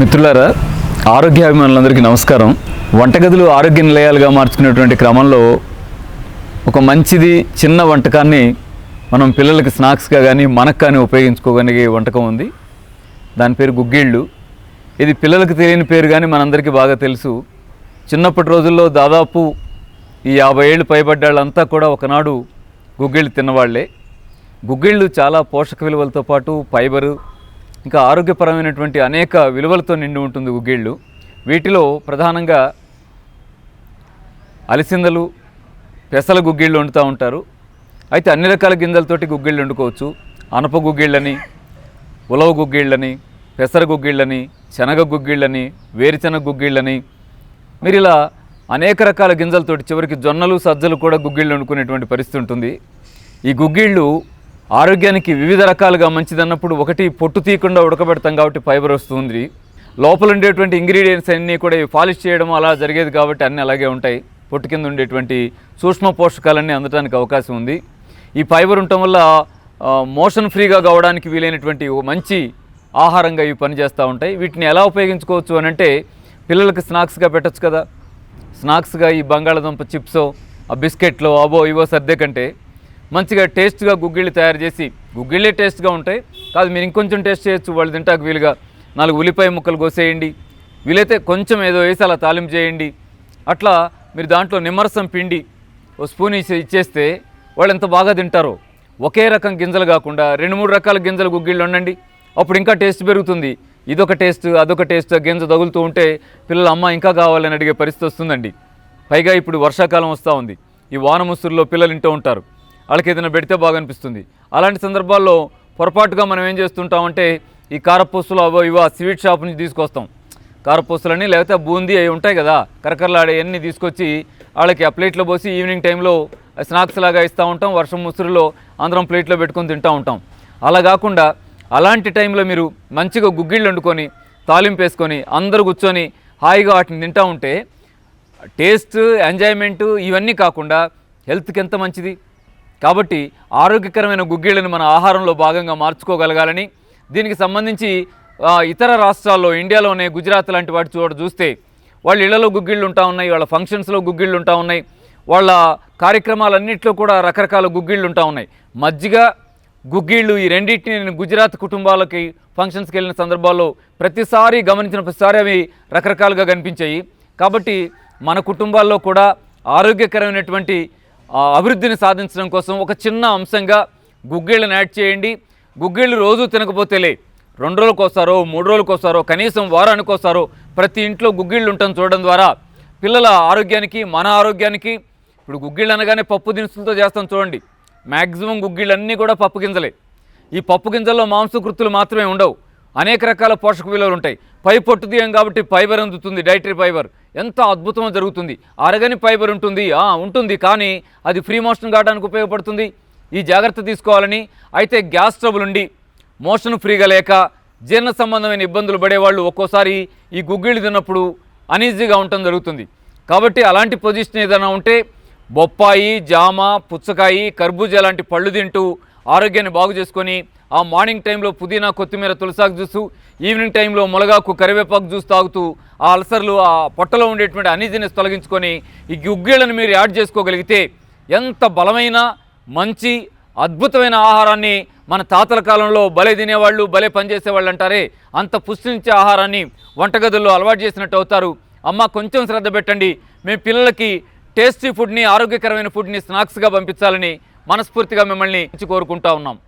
మిత్రులారా ఆరోగ్యాభిమానులందరికీ నమస్కారం. వంటగదులు ఆరోగ్య నిలయాలుగా మార్చుకునేటువంటి క్రమంలో ఒక మంచిది చిన్న వంటకాన్ని మనం పిల్లలకి స్నాక్స్గా కానీ మనకు కానీ ఉపయోగించుకోగలిగే వంటకం ఉంది. దాని పేరు గుగ్గిళ్ళు. ఇది పిల్లలకు తెలియని పేరు కానీ మనందరికీ బాగా తెలుసు. చిన్నప్పటి రోజుల్లో దాదాపు ఈ యాభై ఏళ్ళు పైబడ్డాళ్ళంతా కూడా ఒకనాడు గుగ్గిళ్ళు తిన్నవాళ్ళే. గుగ్గిళ్ళు చాలా పోషక విలువలతో పాటు ఫైబరు ఇంకా ఆరోగ్యపరమైనటువంటి అనేక విలువలతో నిండి ఉంటుంది గుగ్గిళ్ళు వీటిలో ప్రధానంగా అలసిందలు పెసల గుగ్గిళ్ళు వండుతూ ఉంటారు. అయితే అన్ని రకాల గింజలతోటి గుగ్గిళ్ళు వండుకోవచ్చు. అనప గుగ్గిళ్ళని ఉలవ గుగ్గిళ్ళని పెసర గుగ్గిళ్ళని శనగ గుగ్గిళ్ళని వేరుశెనగ గుగ్గిళ్ళని. మీరు ఇలా అనేక రకాల గింజలతోటి చివరికి జొన్నలు సజ్జలు కూడా గుగ్గిళ్ళు వండుకునేటువంటి పరిస్థితి ఉంటుంది. ఈ గుగ్గిళ్ళు ఆరోగ్యానికి వివిధ రకాలుగా మంచిదన్నప్పుడు ఒకటి పొట్టు తీయకుండా ఉడకబెడతాం కాబట్టి ఫైబర్ వస్తుంది. లోపల ఉండేటువంటి ఇంగ్రీడియంట్స్ అన్నీ కూడా పాలిష్ చేయడం అలా జరిగేది కాబట్టి అన్నీ అలాగే ఉంటాయి. పొట్టు కింద ఉండేటువంటి సూక్ష్మ పోషకాలన్నీ అందడానికి అవకాశం ఉంది. ఈ ఫైబర్ ఉండటం వల్ల మోషన్ ఫ్రీగా కావడానికి వీలైనటువంటి ఓ మంచి ఆహారంగా ఇవి పనిచేస్తూ ఉంటాయి. వీటిని ఎలా ఉపయోగించుకోవచ్చు అని అంటే పిల్లలకి స్నాక్స్గా పెట్టచ్చు కదా. స్నాక్స్గా ఈ బంగాళాదుంప చిప్సో ఆ బిస్కెట్లో అబో ఇవో సర్దే కంటే మంచిగా టేస్ట్గా గుగ్గిళ్ళు తయారు చేసి గుగ్గిళ్ళే టేస్ట్గా ఉంటాయి. కాదు మీరు ఇంకొంచెం టేస్ట్ చేయొచ్చు వాళ్ళు తింటాక వీలుగా నాలుగు ఉల్లిపాయ ముక్కలు కోసేయండి. వీలైతే కొంచెం ఏదో వేసి అలా తాలింపు చేయండి. అట్లా మీరు దాంట్లో నిమ్మరసం పిండి ఓ స్పూన్ ఇచ్చి ఇచ్చేస్తే వాళ్ళు ఎంత బాగా తింటారో. ఒకే రకం గింజలు కాకుండా రెండు మూడు రకాల గింజలు గుగ్గిళ్ళు ఉండండి అప్పుడు ఇంకా టేస్ట్ పెరుగుతుంది. ఇదొక టేస్ట్ అదొక టేస్ట్ గింజ తగులుతూ ఉంటే పిల్లలు అమ్మ ఇంకా కావాలని అడిగే పరిస్థితి వస్తుందండి. పైగా ఇప్పుడు వర్షాకాలం వస్తూ ఉంది. ఈ వాన ముసురులో పిల్లలు ఇంటూ ఉంటారు. వాళ్ళకి ఏదైనా పెడితే బాగా అనిపిస్తుంది అలాంటి సందర్భాల్లో పొరపాటుగా మనం ఏం చేస్తుంటామంటే ఈ కారపూసులు అవో ఇవో స్వీట్ షాప్ నుంచి తీసుకొస్తాం. కారపూసలని లేకపోతే బూందీ అవి ఉంటాయి కదా కరకరలాడే అన్నీ తీసుకొచ్చి వాళ్ళకి ఆ ప్లేట్లో పోసి ఈవినింగ్ టైంలో స్నాక్స్ లాగా ఇస్తూ ఉంటాం వర్షం ముసురులో అందరం ప్లేట్లో పెట్టుకొని తింటూ ఉంటాం. అలా కాకుండా అలాంటి టైంలో మీరు మంచిగా గుగ్గిళ్ళు వండుకొని తాలింపు వేసుకొని అందరు కూర్చొని హాయిగా వాటిని తింటూ ఉంటే టేస్ట్ ఎంజాయ్మెంట్ ఇవన్నీ కాకుండా హెల్త్కి ఎంత మంచిది? కాబట్టి ఆరోగ్యకరమైన గుగ్గిళ్ళని మన ఆహారంలో భాగంగా మార్చుకోగలగాలని దీనికి సంబంధించి ఇతర రాష్ట్రాల్లో ఇండియాలోనే గుజరాత్ లాంటి వాటి చోట చూస్తే వాళ్ళ ఇళ్ళలో గుగ్గిళ్ళు ఉంటా ఉన్నాయి వాళ్ళ ఫంక్షన్స్లో గుగ్గిళ్ళు ఉంటా ఉన్నాయి వాళ్ళ కార్యక్రమాలన్నింటిలో కూడా రకరకాల గుగ్గిళ్ళు ఉంటా ఉన్నాయి. మజ్జిగ గుగ్గిళ్ళు ఈ రెండింటిని నేను గుజరాత్ కుటుంబాలకి ఫంక్షన్స్కి వెళ్ళిన సందర్భాల్లో ప్రతిసారి గమనించిన ప్రతిసారి అవి రకరకాలుగా కనిపించాయి. కాబట్టి మన కుటుంబాల్లో కూడా ఆరోగ్యకరమైనటువంటి అభివృద్ధిని సాధించడం కోసం ఒక చిన్న అంశంగా గుగ్గిళ్ళని యాడ్ చేయండి. గుగ్గిళ్ళు రోజు తినకపోతేలే రెండు రోజులకోసారో మూడు రోజులకోసారో కనీసం వారానికోసారో ప్రతి ఇంట్లో గుగ్గిళ్ళు ఉండటం చూడడం ద్వారా పిల్లల ఆరోగ్యానికి మన ఆరోగ్యానికి ఇప్పుడు గుగ్గిళ్ళు అనగానే పప్పు దినుసులతో చేస్తాం చూడండి. మ్యాక్సిమం గుగ్గిళ్ళు అన్నీ కూడా పప్పు గింజలే. ఈ పప్పు గింజల్లో మాంసకృతులు మాత్రమే ఉండవు. అనేక రకాల పోషక విలువలు ఉంటాయి. పై పొట్టు తీయం కాబట్టి ఫైబర్ అందుతుంది డైటరీ ఫైబర్. ఎంత అద్భుతంగా జరుగుతుంది. అరగని ఫైబర్ ఉంటుంది ఉంటుంది. కానీ అది ఫ్రీ మోషన్ కావడానికి ఉపయోగపడుతుంది. ఈ జాగ్రత్త తీసుకోవాలని. అయితే గ్యాస్ ట్రబుల్ ఉండి మోషన్ ఫ్రీగా లేక జీర్ణ సంబంధమైన ఇబ్బందులు పడేవాళ్ళు ఒక్కోసారి ఈ గుగ్గిళ్ళు తిన్నప్పుడు అనీజీగా ఉండటం జరుగుతుంది. కాబట్టి అలాంటి పొజిషన్ ఏదైనా ఉంటే బొప్పాయి జామ పుచ్చకాయ కర్బూజా లాంటి పళ్ళు తింటూ ఆరోగ్యాన్ని బాగు చేసుకొని ఆ మార్నింగ్ టైంలో పుదీనా కొత్తిమీర తులసాకు జ్యూసు ఈవినింగ్ టైంలో మునగాకు కరివేపాకు జ్యూస్ తాగుతూ ఆ అల్సర్లు ఆ పొట్టలో ఉండేటువంటి అనీజినెస్ తొలగించుకొని ఈ గుగ్గిళ్ళను మీరు యాడ్ చేసుకోగలిగితే ఎంత బలమైన మంచి అద్భుతమైన ఆహారాన్ని మన తాతల కాలంలో భలే తినేవాళ్ళు భలే పనిచేసేవాళ్ళు అంటారే అంత పుష్టించే ఆహారాన్ని వంటగదుల్లో అలవాటు చేసినట్టు అవుతారు. అమ్మ కొంచెం శ్రద్ధ పెట్టండి. మేము పిల్లలకి టేస్టీ ఫుడ్ని ఆరోగ్యకరమైన ఫుడ్ని స్నాక్స్గా పంపించాలని మనస్ఫూర్తిగా మిమ్మల్ని కోరుకుంటా ఉన్నాం.